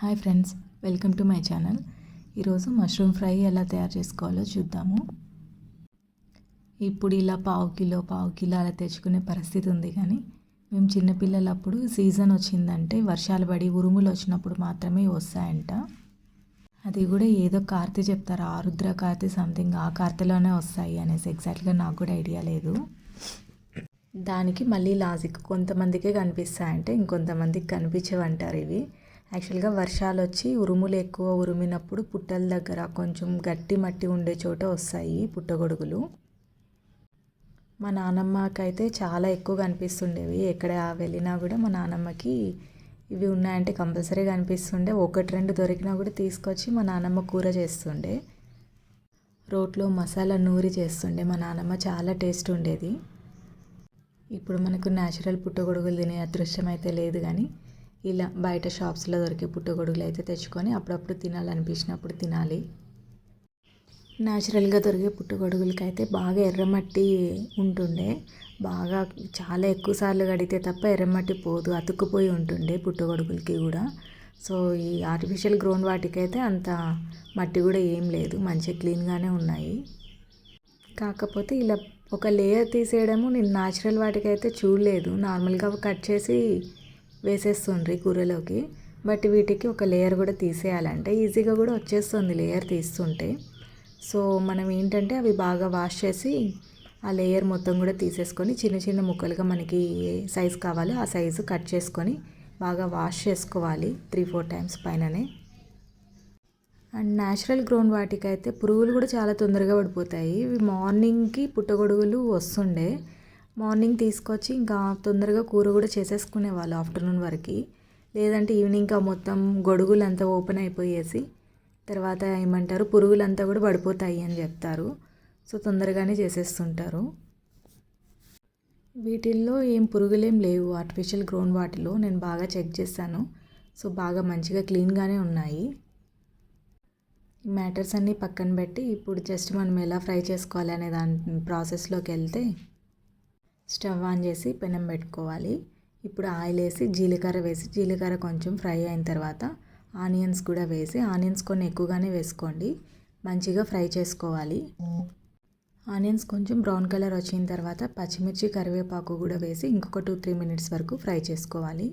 Hi friends welcome to my channel. ఈరోజు mushroom fry ఎలా తయారు చేసుకోవాలో చూద్దాము. ఇప్పుడు ఇలా పావు కిలో పావు కిలో అలా తెచ్చుకునే పరిస్థితి ఉంది కానీ మేము చిన్నపిల్లలప్పుడు సీజన్ వచ్చిందంటే వర్షాలు పడి ఉరుములు వచ్చినప్పుడు మాత్రమే వస్తాయంట. అది కూడా ఏదో కార్తె చెప్తారు ఆరుద్ర కార్తె సంథింగ్ ఆ కార్తెలోనే వస్తాయి అనేసి ఎగ్జాక్ట్గా నాకు కూడా ఐడియా లేదు. దానికి మళ్ళీ లాజిక్ కొంతమందికే కనిపిస్తాయంటే ఇంకొంతమందికి కనిపించవంటారు ఇవి. యాక్చువల్గా వర్షాలు వచ్చి ఉరుములు ఎక్కువ ఉరిమినప్పుడు పుట్టల దగ్గర కొంచెం గట్టి మట్టి ఉండే చోట వస్తాయి పుట్టగొడుగులు. మా నానమ్మకైతే చాలా ఎక్కువ కనిపిస్తుండేవి. ఎక్కడ వెళ్ళినా కూడా మా నానమ్మకి ఇవి ఉన్నాయంటే కంపల్సరీ కనిపిస్తుండే. ఒకటి రెండు దొరికినా కూడా తీసుకొచ్చి మా నానమ్మ కూర చేస్తుండే. రోట్లో మసాలా నూరి చేస్తుండే. మా నానమ్మ చాలా టేస్ట్ ఉండేది. ఇప్పుడు మనకు న్యాచురల్ పుట్టగొడుగులు తినే అదృష్టం అయితే లేదు కానీ ఇలా బయట షాప్స్లో దొరికే పుట్టగొడుగులు అయితే తెచ్చుకొని అప్పుడప్పుడు తినాలనిపించినప్పుడు తినాలి. న్యాచురల్గా దొరికే పుట్టగొడుగులకి అయితే బాగా ఎర్రమట్టి ఉంటుండే. బాగా చాలా ఎక్కువ సార్లు కడిగితే తప్ప ఎర్రమట్టి పోదు అతుక్కుపోయి ఉంటుండే పుట్టగొడుగులకి కూడా. సో ఈ ఆర్టిఫిషియల్ గ్రౌండ్ వాటికైతే అంత మట్టి కూడా ఏం లేదు మంచిగా క్లీన్గానే ఉన్నాయి. కాకపోతే ఇలా ఒక లేయర్ తీసేయడము నేను న్యాచురల్ వాటికైతే చూడలేదు. నార్మల్గా కట్ చేసి వేసేస్తుండ్రి కూరలోకి బట్ వీటికి ఒక లేయర్ కూడా తీసేయాలంటే ఈజీగా కూడా వచ్చేస్తుంది లేయర్ తీస్తుంటే. సో మనం ఏంటంటే అవి బాగా వాష్ చేసి ఆ లేయర్ మొత్తం కూడా తీసేసుకొని చిన్న చిన్న ముక్కలుగా మనకి ఏ సైజు కావాలో ఆ సైజు కట్ చేసుకొని బాగా వాష్ చేసుకోవాలి త్రీ ఫోర్ టైమ్స్ పైననే. అండ్ న్యాచురల్ గ్రోన్ వాటికైతే పురుగులు కూడా చాలా తొందరగా పడిపోతాయి. ఇవి మార్నింగ్కి పుట్టగొడుగులు వస్తుండే. మార్నింగ్ తీసుకొచ్చి ఇంకా తొందరగా కూర కూడా చేసేసుకునే వాళ్ళు ఆఫ్టర్నూన్ వరకు. లేదంటే ఈవినింగ్ మొత్తం గొడుగులంతా ఓపెన్ అయిపోయేసి తర్వాత ఏమంటారు పురుగులంతా కూడా పడిపోతాయి అని చెప్తారు. సో తొందరగానే చేసేస్తుంటారు. వీటిల్లో ఏం పురుగులేం లేవు. ఆర్టిఫిషియల్ గ్రోన్ వాటిలో నేను బాగా చెక్ చేశాను. సో బాగా మంచిగా క్లీన్గానే ఉన్నాయి. మ్యాటర్స్ అన్నీ పక్కన పెట్టి ఇప్పుడు జస్ట్ మనం ఎలా ఫ్రై చేసుకోవాలి అనే దాని ప్రాసెస్లోకి వెళ్తే స్టవ్ ఆన్ చేసి పెనం పెట్టుకోవాలి. ఇప్పుడు ఆయిల్ వేసి జీలకర్ర వేసి జీలకర్ర కొంచెం ఫ్రై అయిన తర్వాత ఆనియన్స్ కూడా వేసి ఆనియన్స్ కొన్ని ఎక్కువగానే వేసుకోండి. మంచిగా ఫ్రై చేసుకోవాలి. ఆనియన్స్ కొంచెం బ్రౌన్ కలర్ వచ్చిన తర్వాత పచ్చిమిర్చి కరివేపాకు కూడా వేసి ఇంకొక టూ త్రీ మినిట్స్ వరకు ఫ్రై చేసుకోవాలి.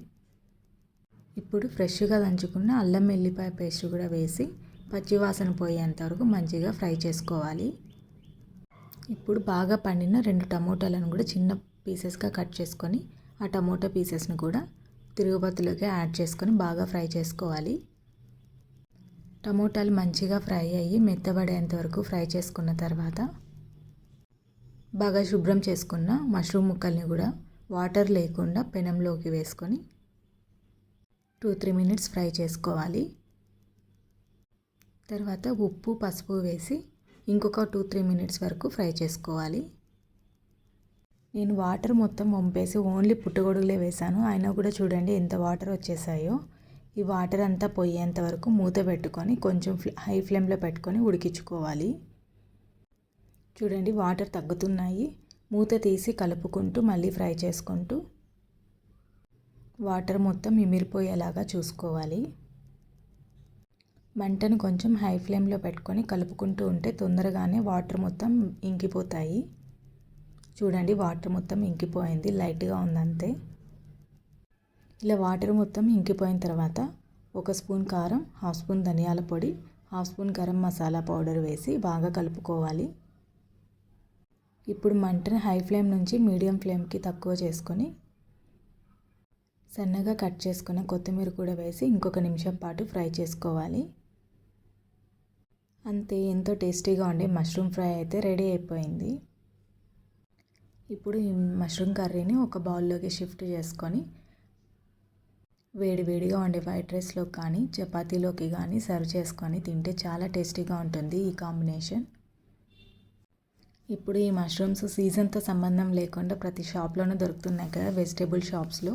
ఇప్పుడు ఫ్రెష్గా దంచుకున్న అల్లం వెల్లిపాయ పేస్ట్ కూడా వేసి పచ్చివాసన పోయేంత వరకు మంచిగా ఫ్రై చేసుకోవాలి. ఇప్పుడు బాగా పండిన రెండు టమోటాలను కూడా చిన్న పీసెస్గా కట్ చేసుకొని ఆ టమోటా పీసెస్ని కూడా తిరుగుబత్తులోకి యాడ్ చేసుకొని బాగా ఫ్రై చేసుకోవాలి. టమోటాలు మంచిగా ఫ్రై అయ్యి మెత్తబడేంత వరకు ఫ్రై చేసుకున్న తర్వాత బాగా శుభ్రం చేసుకున్న మష్రూమ్ ముక్కల్ని కూడా వాటర్ లేకుండా పెనంలోకి వేసుకొని టూ త్రీ మినిట్స్ ఫ్రై చేసుకోవాలి. తర్వాత ఉప్పు పసుపు వేసి ఇంకొక టూ త్రీ మినిట్స్ వరకు ఫ్రై చేసుకోవాలి. నేను వాటర్ మొత్తం వంపేసి ఓన్లీ పుట్టగొడుగులే వేసాను అయినా కూడా చూడండి ఎంత వాటర్ వచ్చేసాయో. ఈ వాటర్ అంతా పోయేంత వరకు మూత పెట్టుకొని కొంచెం హై ఫ్లేమ్లో పెట్టుకొని ఉడికించుకోవాలి. చూడండి వాటర్ తగ్గుతున్నాయి. మూత తీసి కలుపుకుంటూ మళ్ళీ ఫ్రై చేసుకుంటూ వాటర్ మొత్తం ఇమిరిపోయేలాగా చూసుకోవాలి. మంటను కొంచెం హై ఫ్లేమ్లో పెట్టుకొని కలుపుకుంటూ ఉంటే తొందరగానే వాటర్ మొత్తం ఇంకిపోతాయి. చూడండి వాటర్ మొత్తం ఇంకిపోయింది లైట్గా ఉందంతే ఇలా వాటర్ మొత్తం ఇంకిపోయిన తర్వాత ఒక స్పూన్ కారం హాఫ్ స్పూన్ ధనియాల పొడి half spoon garam masala powder వేసి బాగా కలుపుకోవాలి. ఇప్పుడు మంటను హై ఫ్లేమ్ నుంచి మీడియం ఫ్లేమ్కి తక్కువ చేసుకొని సన్నగా కట్ చేసుకున్న కొత్తిమీర కూడా వేసి ఇంకొక నిమిషం పాటు ఫ్రై చేసుకోవాలి. అంతే ఎంతో టేస్టీగా ఉండే మష్రూమ్ ఫ్రై అయితే రెడీ అయిపోయింది. ఇప్పుడు ఈ మష్రూమ్ కర్రీని ఒక బౌల్లోకి షిఫ్ట్ చేసుకొని వేడివేడిగా ఉండే వైట్ రైస్లో కానీ చపాతీలోకి కానీ సర్వ్ చేసుకొని తింటే చాలా టేస్టీగా ఉంటుంది ఈ కాంబినేషన్. ఇప్పుడు ఈ మష్రూమ్స్ సీజన్తో సంబంధం లేకుండా ప్రతి షాప్లోనూ దొరుకుతున్నాయి కదా వెజిటేబుల్ షాప్స్లో.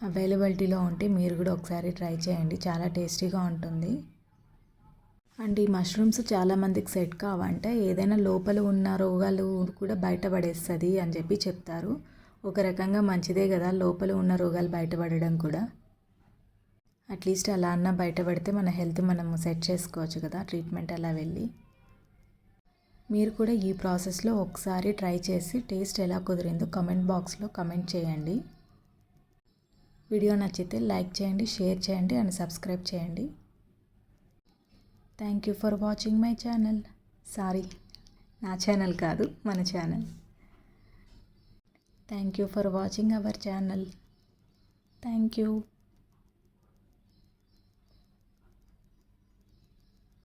అవైలబిలిటీలో ఉంటే మీరు కూడా ఒకసారి ట్రై చేయండి చాలా టేస్టీగా ఉంటుంది. అండ్ ఈ మష్రూమ్స్ చాలామందికి సెట్ కావంటే ఏదైనా లోపల ఉన్న రోగాలు కూడా బయటపడేస్తుంది అని చెప్పి చెప్తారు. ఒక రకంగా మంచిదే కదా లోపల ఉన్న రోగాలు బయటపడడం కూడా. అట్లీస్ట్ అలా అన్న బయటపడితే మన హెల్త్ మనం సెట్ చేసుకోవచ్చు కదా ట్రీట్మెంట్ అలా వెళ్ళి. మీరు కూడా ఈ ప్రాసెస్లో ఒకసారి ట్రై చేసి టేస్ట్ ఎలా కుదిరిందో కమెంట్ బాక్స్లో కమెంట్ చేయండి. వీడియో నచ్చితే లైక్ చేయండి షేర్ చేయండి అండ్ సబ్స్క్రైబ్ చేయండి. Thank you for watching my channel sorry నా ఛానల్ కాదు మన channel thank you for watching our channel thank you